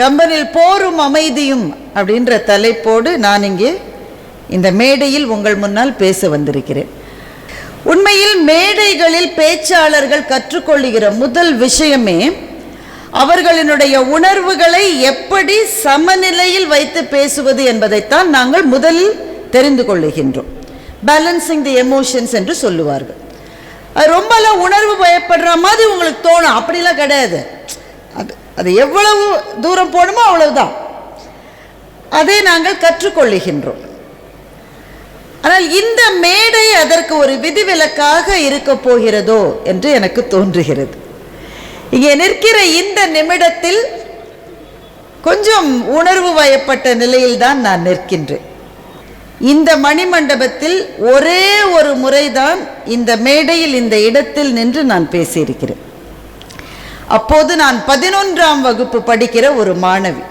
கம்பனில் போரும் அமைதியும் அப்படின்ற தலைப்போடு நான் இங்கே இந்த மேடையில் உங்கள் முன்னால் பேச வந்திருக்கிறேன். உண்மையில் மேடைகளில் பேச்சாளர்கள் கற்றுக்கொள்ளுகிற முதல் விஷயமே அவர்களினுடைய உணர்வுகளை எப்படி சமநிலையில் வைத்து பேசுவது என்பதைத்தான் நாங்கள் முதலில் தெரிந்து கொள்ளுகின்றோம். பேலன்சிங் தி எமோஷன்ஸ் என்று சொல்லுவார்கள். ரொம்பலாம் உணர்வு பயப்படுற மாதிரி உங்களுக்கு தோணும். அப்படிலாம் கிடையாது. அது எவ்வளவு தூரம் போகணுமோ அவ்வளவுதான். அதை நாங்கள் கற்றுக்கொள்ளுகின்றோம். ஆனால் இந்த மேடை அதற்கு ஒரு விதிவிலக்காக இருக்க போகிறதோ என்று எனக்கு தோன்றுகிறது. இங்கே நிற்கிற இந்த நிமிடத்தில் கொஞ்சம் உணர்வு வயப்பட்ட நிலையில்தான் நான் நிற்கின்றேன். இந்த மணிமண்டபத்தில் ஒரே ஒரு முறைதான் இந்த மேடையில் இந்த இடத்தில் நின்று நான் பேசியிருக்கிறேன். அப்போது நான் பதினொன்றாம் வகுப்பு படிக்கிற ஒரு மாணவி.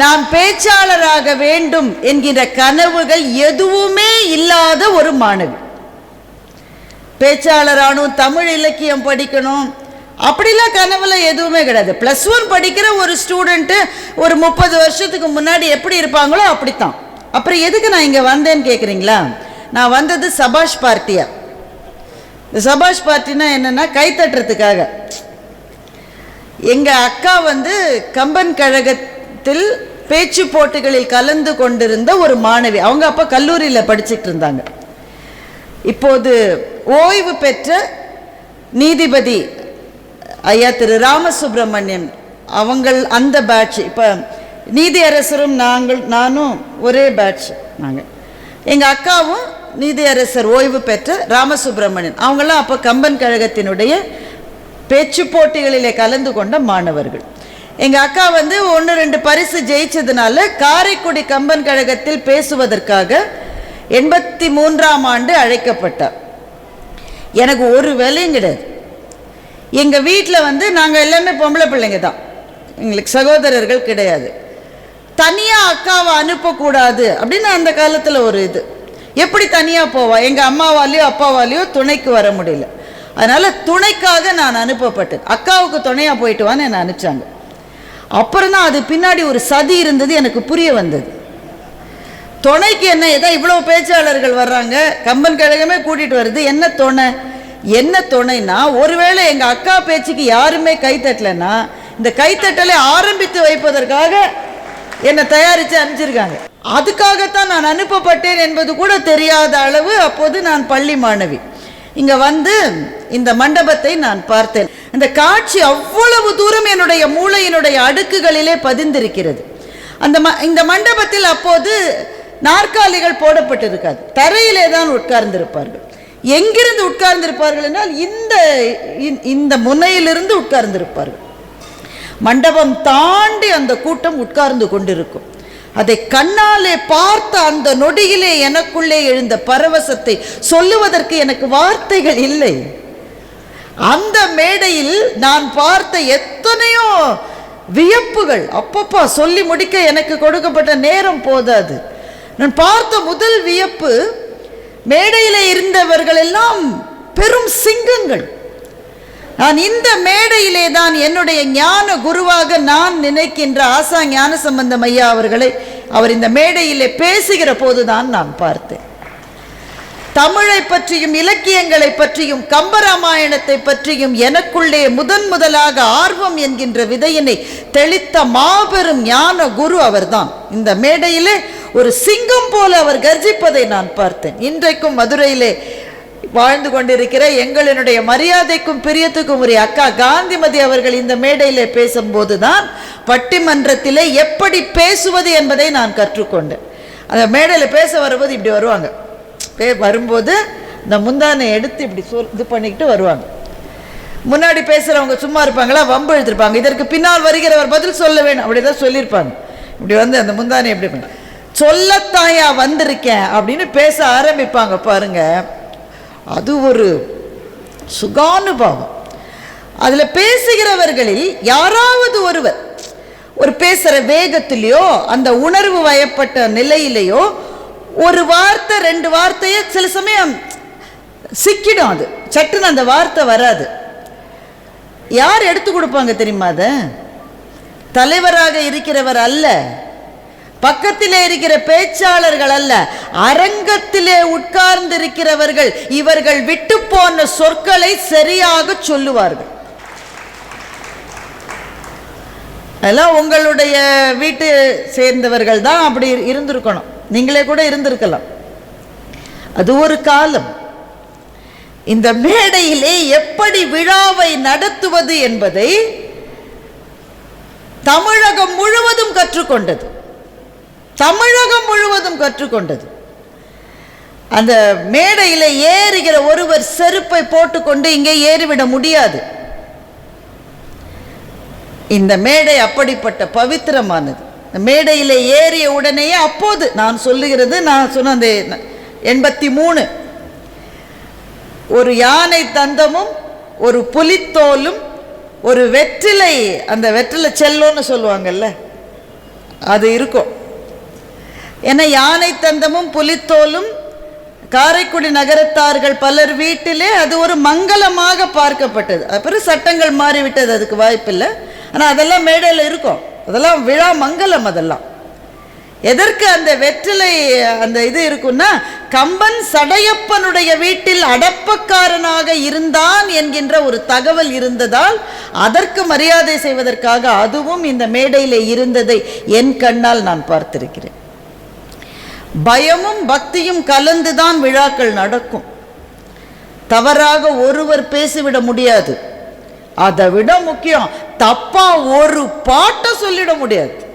நான் பேச்சாளராக வேண்டும் என்கிற கனவுகள் எதுவுமே இல்லாத ஒரு மாணவி. பேச்சாளரானும் தமிழ் இலக்கியம் படிக்கணும். அப்படிலாம் கனவுல எதுவுமே கிடையாது. ப்ளஸ் ஒன் படிக்கிற ஒரு ஸ்டூடெண்ட்டு ஒரு முப்பது வருஷத்துக்கு முன்னாடி எப்படி இருப்பாங்களோ அப்படித்தான். அப்புறம் எதுக்கு நான் இங்கே வந்தேன்னு கேட்குறீங்களா நான் வந்தது சபாஷ் பார்ட்டியா இந்த சபாஷ் பார்ட்டினா என்னென்னா கைத்தட்டுறதுக்காக. எங்கள் அக்கா வந்து கம்பன் கழகத்தில் பேச்சு போட்டிகளில் கலந்து கொண்டிருந்த ஒரு மாணவி. அவங்க அப்போ கல்லூரியில் படிச்சுட்டு இருந்தாங்க. இப்போது ஓய்வு பெற்ற நீதிபதி ஐயா திரு ராமசுப்ரமணியன் அவங்கள் அந்த பேட்ச் இப்போ நீதியரசரும் நாங்கள் நானும் ஒரே பேட்ச் நாங்கள் எங்கள் அக்காவும் நீதியரசர் ஓய்வு பெற்ற ராமசுப்ரமணியன் அவங்களாம் அப்போ கம்பன் கழகத்தினுடைய பேச்சு போட்டிகளிலே கலந்து கொண்ட மாணவர்கள். எங்கள் அக்கா வந்து ஒன்று ரெண்டு பரிசு ஜெயிச்சதுனால காரைக்குடி கம்பன் கழகத்தில் பேசுவதற்காக எண்பத்தி மூன்றாம் ஆண்டு அழைக்கப்பட்டார். எனக்கு ஒரு வேலையும் கிடையாது. எங்கள் வீட்டில் வந்து நாங்கள் எல்லாமே பொம்பளை பிள்ளைங்க தான். எங்களுக்கு சகோதரர்கள் கிடையாது. தனியாக அக்காவை அனுப்பக்கூடாது அப்படின்னு அந்த காலத்தில் ஒரு இது. எப்படி தனியாக போவா? எங்கள் அம்மாவாலேயோ அப்பாவாலேயோ துணைக்கு வர முடியல. அதனால் துணைக்காக நான் அனுப்பப்பட்டேன் அக்காவுக்கு துணையாக போயிட்டு வான்னு என்னை அனுப்பிச்சாங்க. அப்புறம் தான் அது பின்னாடி ஒரு சதி இருந்தது எனக்கு புரிய வந்தது. துணைக்கு என்ன ஏதோ இவ்வளோ பேச்சாளர்கள் வர்றாங்க கம்பன் கழகமே கூட்டிகிட்டு வருது என்ன துணை? என்ன துணைனா ஒருவேளை எங்கள் அக்கா பேச்சுக்கு யாருமே கைத்தட்டலைன்னா இந்த கைத்தட்டலை ஆரம்பித்து வைப்பதற்காக என்னை தயாரித்து அனுப்பிச்சிருக்காங்க. அதுக்காகத்தான் நான் அனுப்பப்பட்டேன் என்பது கூட தெரியாத அளவு அப்போது நான் பள்ளி மாணவி. இங்கே வந்து இந்த மண்டபத்தை நான் பார்த்தேன். இந்த காட்சி அவ்வளவு தூரம் என்னுடைய மூளையினுடைய அடுக்குகளிலே பதிந்திருக்கிறது. அந்த ம இந்த மண்டபத்தில் அப்போது நாற்காலிகள் போடப்பட்டிருக்காது. தரையிலே தான் உட்கார்ந்திருப்பார்கள். எங்கிருந்து உட்கார்ந்திருப்பார்கள் என்றால் இந்த இந்த- இந்த முனையிலிருந்து உட்கார்ந்திருப்பார்கள். மண்டபம் தாண்டி அந்த கூட்டம் உட்கார்ந்து கொண்டிருக்கும். அதை கண்ணாலே பார்த்த அந்த நொடியிலே எனக்குள்ளே எழுந்த பரவசத்தை சொல்லுவதற்கு எனக்கு வார்த்தைகள் இல்லை. அந்த மேடையில் நான் பார்த்த எத்தனையோ வியப்புகள் அப்பப்பா சொல்லி முடிக்க எனக்கு கொடுக்கப்பட்ட நேரம் போதாது. நான் பார்த்த முதல் வியப்பு மேடையில் இருந்தவர்கள் எல்லாம் பெரும் சிங்கங்கள். நான் இந்த மேடையிலே தான் என்னுடைய ஞான குருவாக நான் நினைக்கின்ற ஆசா ஞான சம்பந்தம் ஐயா அவர்களை அவர் இந்த மேடையிலே பேசுகிற போதுதான் நான் பார்த்தேன். தமிழை பற்றியும் இலக்கியங்களை பற்றியும் கம்பராமாயணத்தை பற்றியும் எனக்குள்ளே முதன் முதலாக ஆர்வம் என்கின்ற விதையினை தெளித்த மாபெரும் ஞான குரு அவர்தான். இந்த மேடையிலே ஒரு சிங்கம் போல அவர் கர்ஜிப்பதை நான் பார்த்தேன். இன்றைக்கும் மதுரையிலே வாழ்ந்து கொண்டிருக்கிற எங்களினுடைய மரியாதைக்கும் பிரியத்துக்கும் உரிய அக்கா காந்திமதி அவர்கள் இந்த மேடையில் பேசும்போது தான் பட்டிமன்றத்திலே எப்படி பேசுவது என்பதை நான் கற்றுக்கொண்டேன். அந்த மேடையில் பேச வரும்போது இப்படி வருவாங்க. பே வரும்போது இந்த முந்தானை எடுத்து இப்படி சொல் இது பண்ணிக்கிட்டு வருவாங்க. முன்னாடி பேசுகிறவங்க சும்மா இருப்பாங்களா? வம்பு எழுதிருப்பாங்க இதற்கு பின்னால் வருகிறவர் பதில் சொல்ல வேணும். அப்படி தான் சொல்லியிருப்பாங்க. இப்படி வந்து அந்த முந்தானை எப்படி சொல்லத்தாயா வந்திருக்கேன் அப்படின்னு பேச ஆரம்பிப்பாங்க. பாருங்கள் அது ஒரு சுகானுபவம். அதில் பேசுகிறவர்களில் யாராவது ஒருவர் ஒரு பேசுகிற வேகத்திலேயோ அந்த உணர்வு வயப்பட்ட நிலையிலேயோ ஒரு வார்த்தை ரெண்டு வார்த்தையே சில சமயம் சிக்கிடும் அது. சட்டுன்னு அந்த வார்த்தை வராது. யார் எடுத்து கொடுப்பாங்க தெரியுமா அதை? தலைவராக இருக்கிறவர் அல்ல. பக்கத்திலே இருக்கிற பேச்சாளர்கள் அல்ல அரங்கத்திலே உட்கார்ந்திருக்கிறவர்கள் இவர்கள் விட்டு போன சொற்களை சரியாக சொல்லுவார்கள். அதெல்லாம் உங்களுடைய வீட்டு சேர்ந்தவர்கள் தான் அப்படி இருந்திருக்கணும். நீங்களே கூட இருந்திருக்கலாம். அது ஒரு காலம். இந்த மேடையிலே எப்படி விழாவை நடத்துவது என்பதை தமிழகம் முழுவதும் கற்றுக்கொண்டது. தமிழகம் முழுவதும் கற்றுக்கொண்டது. அந்த மேடையில் ஏறுகிற ஒருவர் செருப்பை போட்டுக்கொண்டு இங்கே ஏறிவிட முடியாது. இந்த மேடை அப்படிப்பட்ட பவித்திரமானது. இந்த மேடையில் ஏறிய உடனேயே அப்போது நான் சொல்லுகிறது நான் சொன்ன அந்த எண்பத்தி மூணு ஒரு யானை தந்தமும் ஒரு புலித்தோலும் ஒரு வெற்றிலை அந்த வெற்றிலை செல்லோன்னு சொல்லுவாங்கல்ல அது இருக்கும். என யானை தந்தமும் புலித்தோலும் காரைக்குடி நகரத்தார்கள் பலர் வீட்டிலே அது ஒரு மங்களமாக பார்க்கப்பட்டது. அப்புறம் சட்டங்கள் மாறிவிட்டது அதுக்கு வாய்ப்பில்லை. ஆனால் அதெல்லாம் மேடையில் இருக்கும். அதெல்லாம் விழா மங்களம் அதெல்லாம். எதற்கு அந்த வெற்றிலை அந்த இது இருக்குன்னா கம்பன் சடையப்பனுடைய வீட்டில் அடப்பக்காரனாக இருந்தான் என்கின்ற ஒரு தகவல் இருந்ததால் அதற்கு மரியாதை செய்வதற்காக அதுவும் இந்த மேடையில் இருந்ததை என் கண்ணால் நான் பார்த்திருக்கிறேன். பயமும் பக்தியும் கலந்துதான் விழாக்கள் நடக்கும். தவறாக ஒருவர் பேசிவிட முடியாது. அதை விட முக்கியம் தப்பா ஒரு பாட்டை சொல்லிட முடியாது.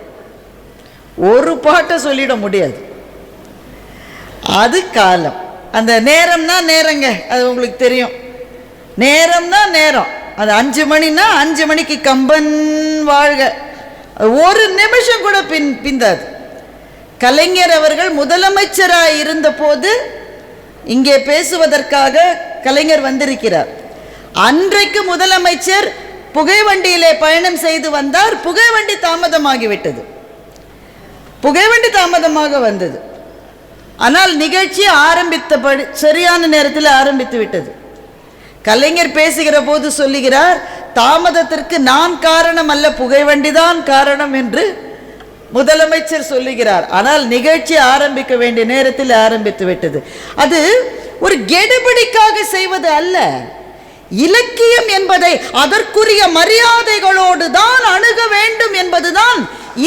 ஒரு பாட்டை சொல்லிட முடியாது. அது காலம். அந்த நேரம்னா நேரங்க அது உங்களுக்கு தெரியும். நேரம்னா நேரம். அது அஞ்சு மணினா அஞ்சு மணிக்கு கம்பன் வாழ்க. ஒரு நிமிஷம் கூட பின் பிந்தாது கலைஞர் அவர்கள் முதலமைச்சராக இருந்தபோது இங்கே பேசுவதற்காக கலைஞர் வந்திருக்கிறார். அன்றைக்கு முதலமைச்சர் புகைவண்டியிலே பயணம் செய்து வந்தார். புகைவண்டி தாமதமாகிவிட்டது புகைவண்டி தாமதமாக வந்தது. ஆனால் நிகழ்ச்சி ஆரம்பித்தபடி சரியான நேரத்தில் ஆரம்பித்து விட்டது. கலைஞர் பேசுகிற போது சொல்லுகிறார் தாமதத்திற்கு நான் காரணம் அல்ல புகைவண்டி தான் காரணம் என்று முதலமைச்சர் சொல்லுகிறார். ஆனால் நிகழ்ச்சி ஆரம்பிக்க வேண்டிய நேரத்தில் ஆரம்பித்து விட்டது. அது ஒரு கெடுபிடிக்காக செய்வது அல்ல. இலக்கியம் என்பதை அதற்குரிய மரியாதைகளோடு தான் அணுக வேண்டும் என்பதுதான்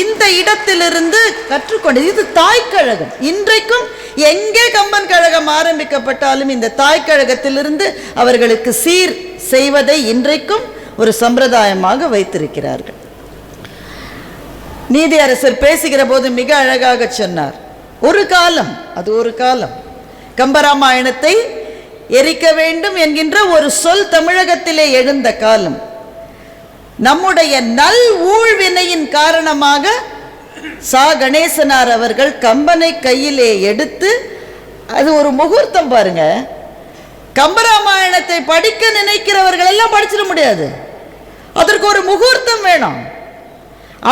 இந்த இடத்திலிருந்து கற்றுக்கொண்டது. இது தாய்க்கழகம். இன்றைக்கும் எங்கே கம்பன் கழகம் ஆரம்பிக்கப்பட்டாலும் இந்த தாய்க்கழகத்திலிருந்து அவர்களுக்கு சீர் செய்வதை இன்றைக்கும் ஒரு சம்பிரதாயமாக வைத்திருக்கிறார்கள். நீதியரசர் பேசுகிற போது மிக அழகாக சொன்னார். ஒரு காலம் அது ஒரு காலம். கம்பராமாயணத்தை எரிக்க வேண்டும் என்கின்ற ஒரு சொல் தமிழகத்திலே எழுந்த காலம். நம்முடைய நல் ஊழ்வினையின் காரணமாக சா. கணேசனார் அவர்கள் கம்பனை கையிலே எடுத்து அது ஒரு முகூர்த்தம் பாருங்க. கம்பராமாயணத்தை படிக்க நினைக்கிறவர்கள் எல்லாம் படிச்சிட முடியாது. அதற்கு ஒரு முகூர்த்தம் வேணும்.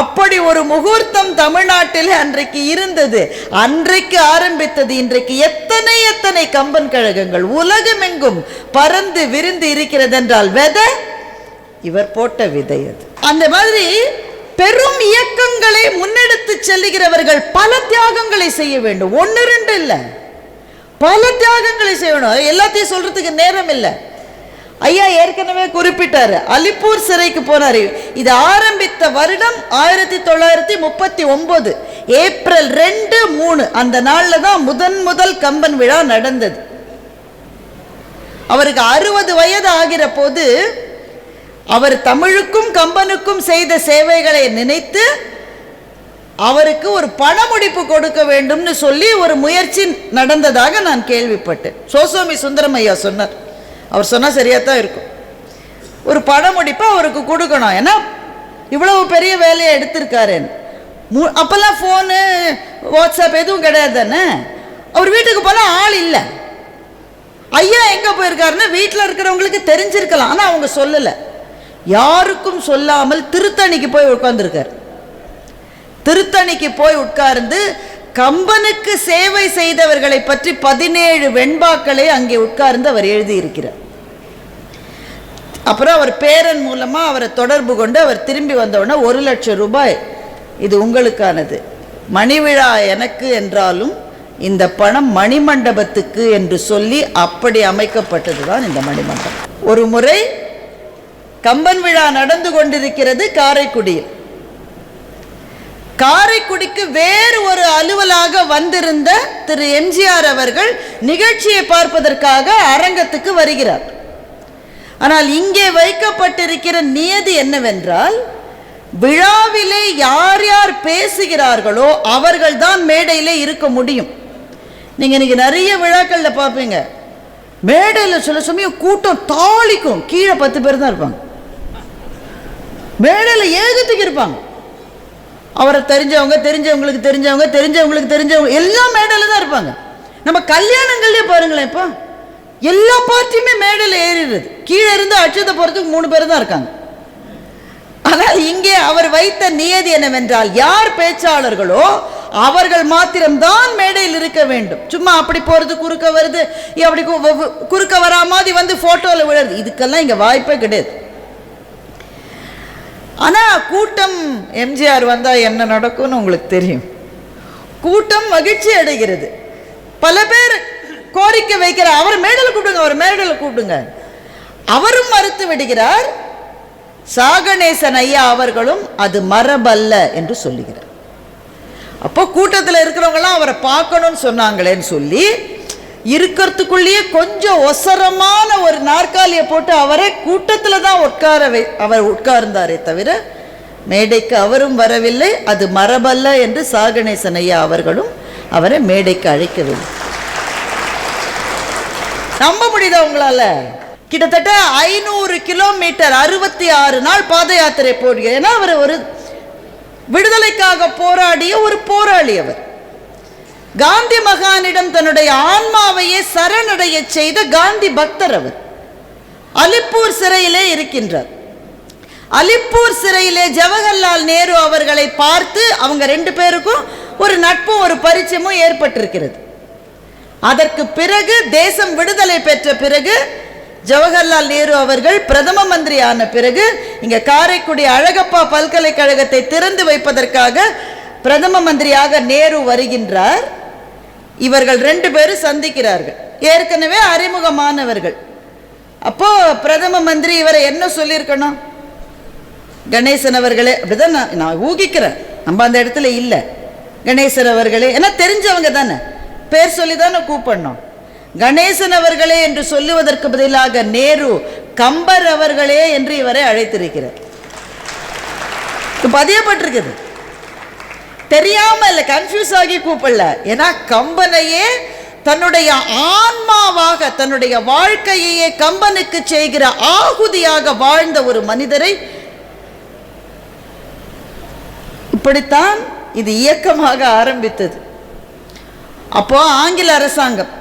அப்படி ஒரு முகூர்த்தம் தமிழ்நாட்டில் அன்றைக்கு இருந்தது. அன்றைக்கு ஆரம்பித்தது இன்றைக்கு எத்தனை எத்தனை கம்பன் கழகங்கள் உலகமெங்கும் பறந்து விரிந்து இருக்கிறது என்றால் விதை? இவர் போட்ட விதை அது. அந்த மாதிரி பெரும் இயக்கங்களை முன்னெடுத்து செல்லுகிறவர்கள் பல தியாகங்களை செய்ய வேண்டும். ஒன்று ரெண்டு இல்லை. பல தியாகங்களை செய்யணும் எல்லாத்தையும் சொல்றதுக்கு நேரம் இல்லை. ஐயா ஏற்கனவே குறிப்பிட்டாரு. அலிப்பூர் சிறைக்கு போனாரு. இது ஆரம்பித்த வருடம் ஆயிரத்தி தொள்ளாயிரத்தி முப்பத்தி ஒன்பது. ஏப்ரல் ரெண்டு மூணு. அந்த நாள்ல தான் முதன் முதல் கம்பன் விழா நடந்தது. அவருக்கு அறுபது வயது ஆகிற போது அவர் தமிழுக்கும் கம்பனுக்கும் செய்த சேவைகளை நினைத்து அவருக்கு ஒரு பணமுடிப்பு கொடுக்க வேண்டும்னு சொல்லி ஒரு முயற்சி நடந்ததாக நான் கேள்விப்பட்டேன். சோசோமி சுந்தரம் ஐயா சொன்னார். அவர் சொன்னால் சரியாக தான் இருக்கும். ஒரு பணமுடிப்பை அவருக்கு கொடுக்கணும். ஏன்னா இவ்வளவு பெரிய வேலையை எடுத்திருக்காருன்னு. மு அப்போல்லாம் ஃபோனு வாட்ஸ்அப் எதுவும் கிடையாது தானே? அவர் வீட்டுக்கு போல ஆள் இல்லை. ஐயா எங்கே போயிருக்காருன்னு வீட்டில் இருக்கிறவங்களுக்கு தெரிஞ்சிருக்கலாம். ஆனால் அவங்க சொல்லலை. யாருக்கும் சொல்லாமல் திருத்தணிக்கு போய் உட்கார்ந்துருக்கார். திருத்தணிக்கு போய் உட்கார்ந்து கம்பனுக்கு சேவை செய்தவர்களை பற்றி பதினேழு வெண்பாக்களை அங்கே உட்கார்ந்து அவர் எழுதியிருக்கிறார். அப்புறம் அவர் பேரன் மூலமாக அவரை தொடர்பு கொண்டு அவர் திரும்பி வந்தவுடனே ஒரு லட்சம் ரூபாய். இது உங்களுக்கானது. மணிவிழா எனக்கு என்றாலும் இந்த பணம் மணிமண்டபத்துக்கு என்று சொல்லி அப்படி அமைக்கப்பட்டது தான் இந்த மணிமண்டபம். ஒரு முறை கம்பன் விழா நடந்து கொண்டிருக்கிறது காரைக்குடியில். காரைக்குடிக்கு வேறு ஒரு அலுவலாக வந்திருந்த திரு எம்ஜிஆர் அவர்கள் நிகழ்ச்சியை பார்ப்பதற்காக அரங்கத்துக்கு வருகிறார். ஆனால் இங்கே வைக்கப்பட்டிருக்கிற நியதி என்னவென்றால் விழாவிலே யார் யார் பேசுகிறார்களோ அவர்கள்தான் மேடையிலே இருக்க முடியும். நீங்க இன்னைக்கு நிறைய விழாக்கள்ல பார்ப்பீங்க. மேடையில் சில சமயம் கூட்டம் தாளிக்கும். கீழே பத்து பேர் தான் இருப்பாங்க. மேடையில் ஏகத்துக்கு இருப்பாங்க. அவரை தெரிஞ்சவங்க தெரிஞ்சவங்களுக்கு தெரிஞ்சவங்க தெரிஞ்சவங்களுக்கு தெரிஞ்சவங்க எல்லாம் மேடையில் தான் இருப்பாங்க. நம்ம கல்யாணங்கள்லேயே பாருங்களேன் இப்போ எல்லா பார்ட்டியுமே மேடையில் ஏறிடுது. கீழே இருந்து அச்சத்தை போகிறதுக்கு மூணு பேர் தான் இருக்காங்க. ஆனால் இங்கே அவர் வைத்த நியதி என்னவென்றால் யார் பேச்சாளர்களோ அவர்கள் மாத்திரம்தான் மேடையில் இருக்க வேண்டும். சும்மா அப்படி போகிறது குறுக்க வருது அப்படி கு- குறுக்க வரா மாதிரி வந்து ஃபோட்டோவில் விழுறது. இதுக்கெல்லாம் இங்கே வாய்ப்பே கிடையாது. ஆனால் கூட்டம் எம்ஜிஆர் வந்தால் என்ன நடக்கும்னு உங்களுக்கு தெரியும். கூட்டம் மகிழ்ச்சி அடைகிறது. பல பேர் கோரிக்கை வைக்கிற அவர் மேடையில் கூப்பிடுங்க அவர் மேடலை கூப்பிடுங்க. அவரும் மறுத்து விடுகிறார் சாகணேசன் ஐயா அவர்களும் அது மரபல்ல என்று சொல்லுகிறார். அப்போ கூட்டத்தில் இருக்கிறவங்களாம் அவரை பார்க்கணும்னு சொன்னாங்களேன்னு சொல்லி இருக்கிறதுக்குள்ளேயே கொஞ்சம் ஒசரமான ஒரு நாற்காலியை போட்டு அவரை கூட்டத்தில் தான் உட்கார வை அவர் உட்கார்ந்தாரே தவிர மேடைக்கு அவரும் வரவில்லை அது மரபல்ல என்று சாகணேசன் ஐயா அவர்களும் அவரை மேடைக்கு அழைக்கவில்லை. நம்ப முடியுதா உங்களால்? கிட்டத்தட்ட ஐநூறு கிலோமீட்டர் அறுபத்தி ஆறு நாள் பாத யாத்திரை போடுகிறார் ஏன்னா அவர் ஒரு விடுதலைக்காக போராடிய ஒரு போராளி அவர். காந்தி மகானிடம் தன்னுடைய ஆன்மாவையே சரணடைய செய்த காந்தி பக்தர் அவர். அலிப்பூர் சிறையிலே இருக்கின்றார். அலிப்பூர் சிறையிலே ஜவஹர்லால் நேரு அவர்களை பார்த்து அவங்க ரெண்டு பேருக்கும் ஒரு நட்பும் ஒரு பரிச்சயமும் ஏற்பட்டிருக்கிறது. அதற்கு பிறகு தேசம் விடுதலை பெற்ற பிறகு ஜவஹர்லால் நேரு அவர்கள் பிரதம மந்திரி ஆன பிறகு இங்கே காரைக்குடி அழகப்பா பல்கலைக்கழகத்தை திறந்து வைப்பதற்காக பிரதம மந்திரியாக நேரு வருகின்றார். இவர்கள் ரெண்டு பேரும் சந்திக்கிறார்கள். ஏற்கனவே அறிமுகமானவர்கள். அப்போ பிரதம மந்திரி இவரை என்ன சொல்லியிருக்கணும்? கணேசன் அவர்களே அப்படிதான் நான் நான் ஊகிக்கிறேன். நம்ம அந்த இடத்துல இல்லை. கணேசன் அவர்களே ஏன்னா தெரிஞ்சவங்க தானே. பேர் சொல்லி தானே கூப்பிடணும். கணேசன் அவர்களே என்று சொல்லுவதற்கு பதிலாக நேரு கம்பர் அவர்களே என்று இவரை அழைத்திருக்கிறார். பதியப்பட்டிருக்குது. தெரியாம இல்லை கன்ஃபியூஸ் ஆகி கூப்பிடல. ஏன்னா கம்பனையே தன்னுடைய ஆன்மாவாக தன்னுடைய வாழ்க்கையையே கம்பனுக்கு செய்கிற ஆகுதியாக வாழ்ந்த ஒரு மனிதரை இப்படித்தான் இது இயக்கமாக ஆரம்பித்தது. அப்போ ஆங்கில அரசாங்கம்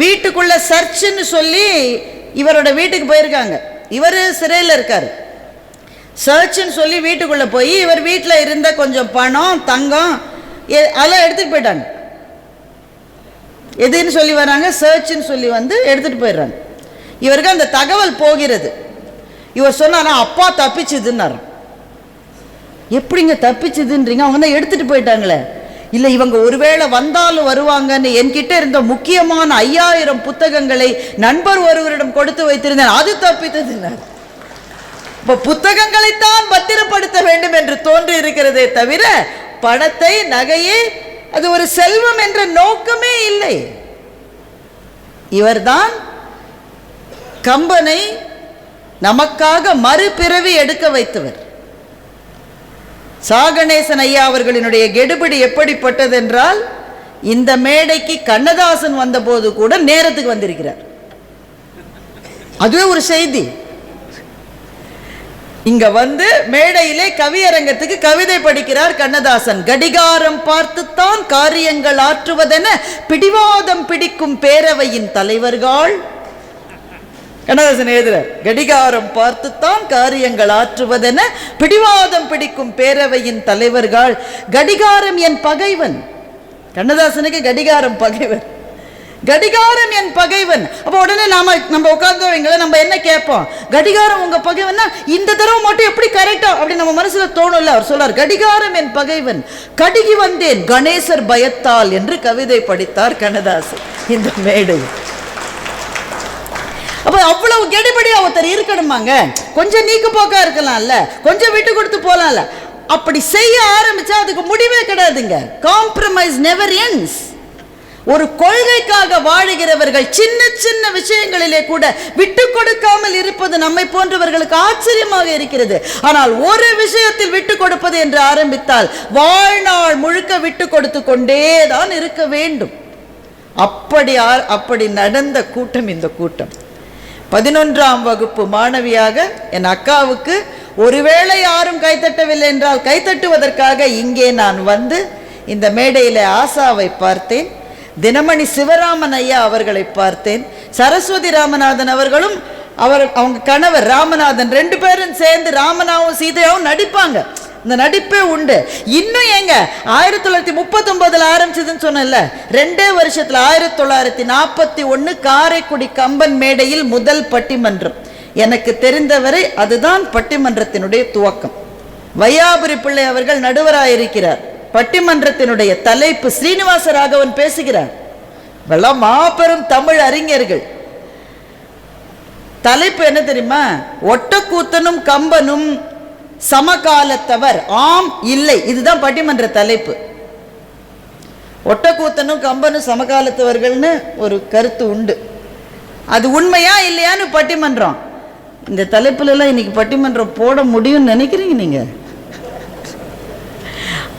வீட்டுக்குள்ள சர்ச்சுன்னு சொல்லி இவரோட வீட்டுக்கு போயிருக்காங்க. இவர் சிறையில் இருக்கார். சர்ச்சுன்னு சொல்லி வீட்டுக்குள்ளே போய் இவர் வீட்டில் இருந்த கொஞ்சம் பணம் தங்கம் எ- அதெல்லாம் எடுத்துகிட்டு போயிட்டாங்க. எதுன்னு சொல்லி வராங்க சர்ச்சுன்னு சொல்லி வந்து எடுத்துகிட்டு போயிடுறாங்க. இவருக்கு அந்த தகவல் போகிறது. இவர் சொன்னாரா அப்பா தப்பிச்சுதுன்னார். எப்படிங்க தப்பிச்சுதுன்றீங்க? அவங்க தான் எடுத்துகிட்டு போயிட்டாங்களே. இல்லை இவங்க ஒருவேளை வந்தாலும் வருவாங்கன்னு என்கிட்ட இருந்த முக்கியமான ஐயாயிரம் புத்தகங்களை நண்பர் ஒருவரிடம் கொடுத்து வைத்திருந்தேன். அது தப்பித்தது இப்போ புத்தகங்களைத்தான் பத்திரப்படுத்த வேண்டும் என்று தோன்றி இருக்கிறதே தவிர பணத்தை நகையை அது ஒரு செல்வம் என்ற நோக்கமே இல்லை. இவர்தான் கம்பனை நமக்காக மறுபிறவி எடுக்க வைத்தவர். சாகணேசன் ஐயா அவர்களினுடைய கெடுபிடி எப்படிப்பட்டது என்றால் இந்த மேடைக்கு கண்ணதாசன் வந்தபோது கூட நேரத்துக்கு வந்திருக்கிறார். அதுவே ஒரு செய்தி. இங்க வந்து மேடையிலே கவியரங்கத்துக்கு கவிதை படிக்கிறார் கண்ணதாசன். கடிகாரம் பார்த்துத்தான் காரியங்கள் ஆற்றுவதென பிடிவாதம் பிடிக்கும் பேரவையின் தலைவர்கள். கண்ணதாசன் எழுதுறார் கடிகாரம் பார்த்துத்தான் காரியங்கள் ஆற்றுவதென பிடிவாதம் பிடிக்கும் பேரவையின் தலைவர்கள் கடிகாரம் என் பகைவன். கண்ணதாசனுக்கு கடிகாரம் பகைவன் கடிகாரம் என் பகைவன். அப்போ உடனே நாம நம்ம உட்கார்ந்தவங்கள நம்ம என்ன கேட்போம்? கடிகாரம் உங்க பகைவன்னா இந்த தடவை மட்டும் எப்படி கரெக்டா அப்படி நம்ம மனசுல தோணும்ல அவர் சொல்றார் கடிகாரம் என் பகைவன் கடுகி வந்தேன் கணேசர் பயத்தால் என்று கவிதை படித்தார் கண்ணதாசன் இந்த மேடை அப்போ அவ்வளவு கெடுபடி ஒருத்தர் இருக்கணுமாங்க? கொஞ்சம் நீக்கு போக்கா இருக்கலாம்ல. கொஞ்சம் விட்டு கொடுத்து போலாம்ல. அப்படி செய்ய ஆரம்பிச்சா அதுக்கு முடிவே கிடையாதுங்க. Compromise never ends. ஒரு கொள்கைக்காக வாழுகிறவர்கள் சின்ன சின்ன விஷயங்களிலே கூட விட்டு கொடுக்காமல் இருப்பது நம்மை போன்றவர்களுக்கு ஆச்சரியமாக இருக்கிறது. ஆனால் ஒரு விஷயத்தில் விட்டு கொடுப்பது என்று ஆரம்பித்தால் வாழ்நாள் முழுக்க விட்டு கொடுத்து கொண்டே தான் இருக்க வேண்டும். அப்படி அப்படி நடந்த கூட்டம் இந்த கூட்டம். பதினொன்றாம் வகுப்பு மாணவியாக என் அக்காவுக்கு ஒருவேளை யாரும் கைத்தட்டவில்லை என்றால் கைத்தட்டுவதற்காக இங்கே நான் வந்து இந்த மேடையில் ஆசாவை பார்த்தேன் தினமணி சிவராமன் ஐயா அவர்களை பார்த்தேன் சரஸ்வதி ராமநாதன் அவர்களும் அவர் அவங்க கணவர் ராமநாதன் ரெண்டு பேரும் சேர்ந்து ராமனாவும் சீதையாவும் நடிப்பாங்க. இந்த நடிப்பே உண்டு. இன்னும் ஏங்க ஆயிரத்தி தொள்ளாயிரத்தி முப்பத்தொன்பதுல ஆரம்பிச்சதுன்னு சொன்னேன்ல ரெண்டே வருஷத்துல ஆயிரத்தி தொள்ளாயிரத்தி நாற்பத்தி ஒன்று காரைக்குடி கம்பன் மேடையில் முதல் பட்டிமன்றம். எனக்கு தெரிந்தவரை அதுதான் பட்டிமன்றத்தினுடைய துவக்கம். வையாபுரி பிள்ளை அவர்கள் நடுவராயிருக்கிறார். பட்டிமன்றத்தினுடைய தலைப்பு ஸ்ரீனிவாச ராகவன் பேசுகிறார். இவெல்லாம் மாபெரும் தமிழ் அறிஞர்கள். தலைப்பு என்ன தெரியுமா? ஒட்டக்கூத்தனும் கம்பனும் சமகாலத்தவர் ஆம் இல்லை. இதுதான் பட்டிமன்ற தலைப்பு. ஒட்டக்கூத்தனும் கம்பனும் சமகாலத்தவர்கள்னு ஒரு கருத்து உண்டு. அது உண்மையா இல்லையான்னு பட்டிமன்றம். இந்த தலைப்புலலாம் இன்னைக்கு பட்டிமன்றம் போட முடியும்னு நினைக்கிறீங்க நீங்க?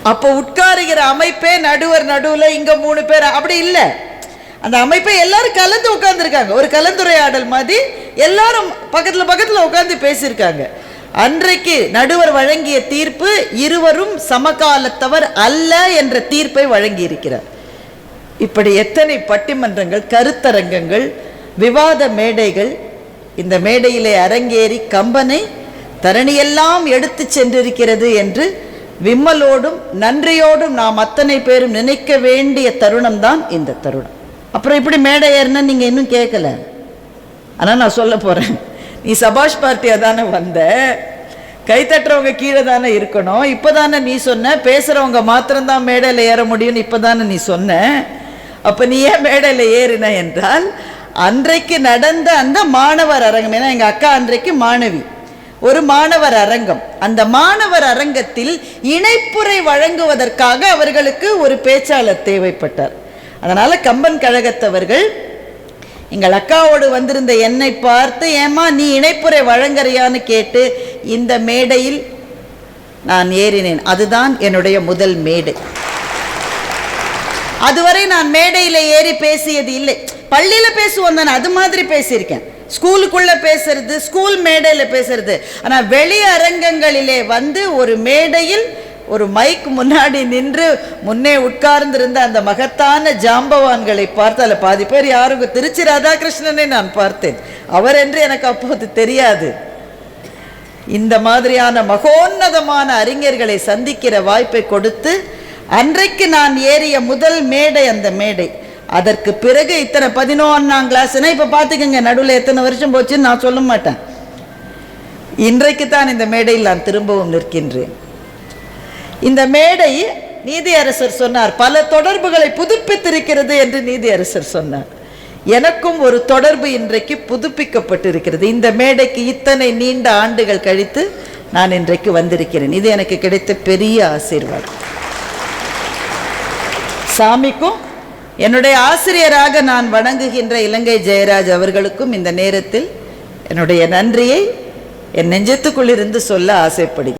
அப்போ உட்காருகிற அமைப்பே நடுவர் நடுவில் இங்கே மூணு பேர் அப்படி இல்லை. அந்த அமைப்பை எல்லாரும் கலந்து உட்காந்துருக்காங்க ஒரு கலந்துரையாடல் மாதிரி எல்லாரும் பக்கத்தில் பக்கத்தில் உட்காந்து பேசியிருக்காங்க. அன்றைக்கு நடுவர் வழங்கிய தீர்ப்பு இருவரும் சமகாலத்தவர் அல்ல என்ற தீர்ப்பை வழங்கி இருக்கிறார் இப்படி எத்தனை பட்டிமன்றங்கள் கருத்தரங்கங்கள் விவாத மேடைகள் இந்த மேடையிலே அரங்கேறி கம்பனை தரணியெல்லாம் எடுத்து சென்றிருக்கிறது என்று விம்மலோடும் நன்றியோடும் நாம் அத்தனை பேரும் நினைக்க வேண்டிய தருணம் தான் இந்த தருணம். அப்புறம் இப்படி மேடை ஏறினா நீங்கள் இன்னும் கேட்கல. ஆனால் நான் சொல்ல போகிறேன் நீ சபாஷ் பார்ட்டியாக தானே வந்த? கை தட்டுறவங்க கீழே தானே இருக்கணும். இப்போ தானே நீ சொன்ன? பேசுகிறவங்க மாத்திரம்தான் மேடையில் ஏற முடியும்னு இப்போ தானே நீ சொன்ன? அப்போ நீ ஏன் மேடையில் ஏறின என்றால் அன்றைக்கு நடந்த அந்த மாணவர் அரங்கம் ஏன்னா எங்கள் அக்கா அன்றைக்கு மாணவி ஒரு மாணவர் அரங்கம். அந்த மாணவர் அரங்கத்தில் இணைப்புரை வழங்குவதற்காக அவர்களுக்கு ஒரு பேச்சாளர் தேவைப்பட்டார். அதனால் கம்பன் கழகத்தவர்கள் எங்கள் அக்காவோடு வந்திருந்த என்னை பார்த்து ஏம்மா நீ இணைப்புரை வழங்குறியான்னு கேட்டு இந்த மேடையில் நான் ஏறினேன். அதுதான் என்னுடைய முதல் மேடை. அதுவரை நான் மேடையில் ஏறி பேசியது இல்லை. பள்ளியில் பேசுவோம் தானே அது மாதிரி பேசியிருக்கேன். ஸ்கூலுக்குள்ளே பேசுறது ஸ்கூல் மேடையில் பேசுறது. ஆனால் வெளி அரங்கங்களிலே வந்து ஒரு மேடையில் ஒரு மைக் முன்னாடி நின்று முன்னே உட்கார்ந்திருந்த அந்த மகத்தான ஜாம்பவான்களை பார்த்து அதில் பாதி பேர் யாரும் திருச்சி ராதாகிருஷ்ணனை நான் பார்த்தேன். அவர் என்று எனக்கு அப்போது தெரியாது. இந்த மாதிரியான மகோன்னதமான அறிஞர்களை சந்திக்கிற வாய்ப்பை கொடுத்து அன்றைக்கு நான் ஏறிய முதல் மேடை அந்த மேடை. அதற்கு பிறகு இத்தனை பதினொன்னாம் கிளாஸ்னா இப்போ பார்த்துக்கோங்க நடுவில் எத்தனை வருஷம் போச்சுன்னு நான் சொல்ல மாட்டேன். இன்றைக்கு தான் இந்த மேடையில் நான் திரும்பவும் நிற்கின்றேன். இந்த மேடை நீதியரசர் சொன்னார். பல தொடர்புகளை புதுப்பித்திருக்கிறது என்று நீதியரசர் சொன்னார். எனக்கும் ஒரு தொடர்பு இன்றைக்கு புதுப்பிக்கப்பட்டிருக்கிறது. இந்த மேடைக்கு இத்தனை நீண்ட ஆண்டுகள் கழித்து நான் இன்றைக்கு வந்திருக்கிறேன். இது எனக்கு கிடைத்த பெரிய ஆசீர்வாதம். சாமிக்கும் என்னுடைய ஆசிரியராக நான் வணங்குகின்ற இலங்கை ஜெயராஜ் அவர்களுக்கும் இந்த நேரத்தில் என்னுடைய நன்றியை என் நெஞ்சத்துக்குள்ளிருந்து சொல்ல ஆசைப்படுகிறேன்.